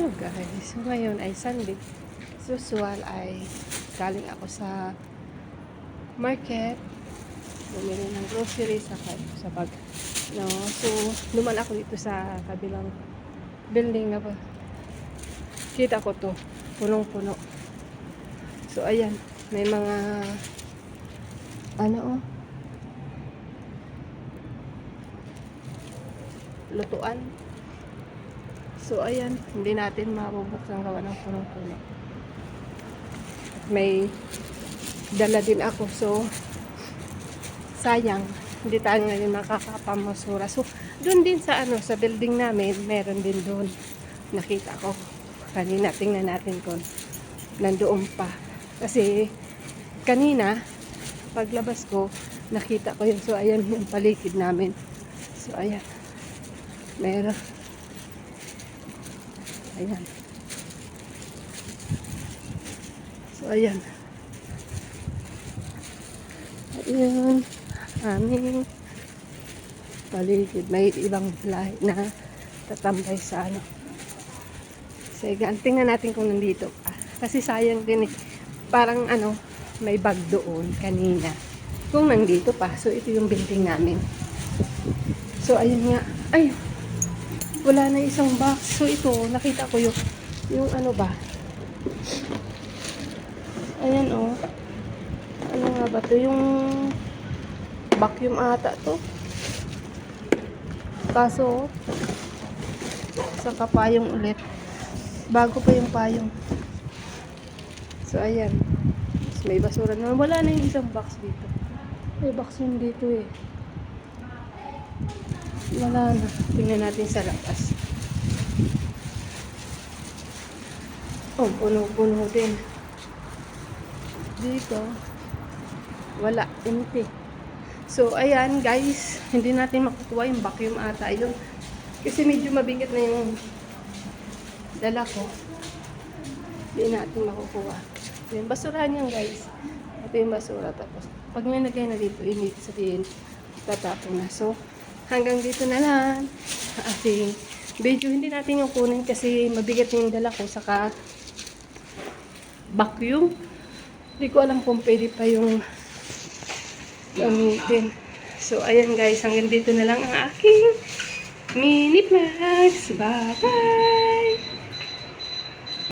Hello guys, so ngayon ay Sunday. As usual ay galing ako sa market. Bumili ng groceries sa, sa bag. No, so luman ako dito sa kabilang building na ba. Kita ko to, punong-puno. So ayan, may mga ano oh, lutuan. So, ayan, hindi natin mabubuksan gawa ng punong-puno. May dala din ako. So, sayang, hindi tayo ngayon makakapamasura. So, doon din sa ano, sa building namin, meron din doon. Nakita ko. Kanina, tingnan natin kung nandoon pa. Kasi, kanina, paglabas ko, nakita ko yun. So, ayan yung paligid namin. So, ayan. Meron. Ayan. So, ayan. Ayan. Aming paligid. May ibang lahi na tatambay sa ano. Sige, tingnan natin kung nandito pa. Kasi sayang din eh. Parang ano, may bag doon kanina. Kung nandito pa. So, ito yung building namin. So, ayun nga. Ay, wala na isang box. So, ito, nakita ko yung, yung ano ba? Ayan, oh. Ano nga ba to? Yung vacuum ata to. Kaso, sa kapayong ulit. Bago pa yung payong. So, ayan. Tapos may basura na. Wala na yung isang box dito. May box yun dito eh. Wala na. Tingnan natin sa labas. Oh, puno-puno din. Dito, wala. Empty. So, ayan guys. Hindi natin makukuha yung vacuum ata. Yun. Kasi medyo mabigat na yung dala ko. Hindi natin makukuha. Yung basurahan yan guys. Ito yung basura. Tapos, pag nilagay na dito, init sabihin, tatapon na. So, hanggang dito na lang ang ating video. Hindi natin yung kunin kasi mabigat yung dala ko. Saka, vacuum. Hindi ko alam kung pwede pa yung gamitin. So, ayan guys, hanggang dito na lang ang aking mini vlogs. Bye-bye!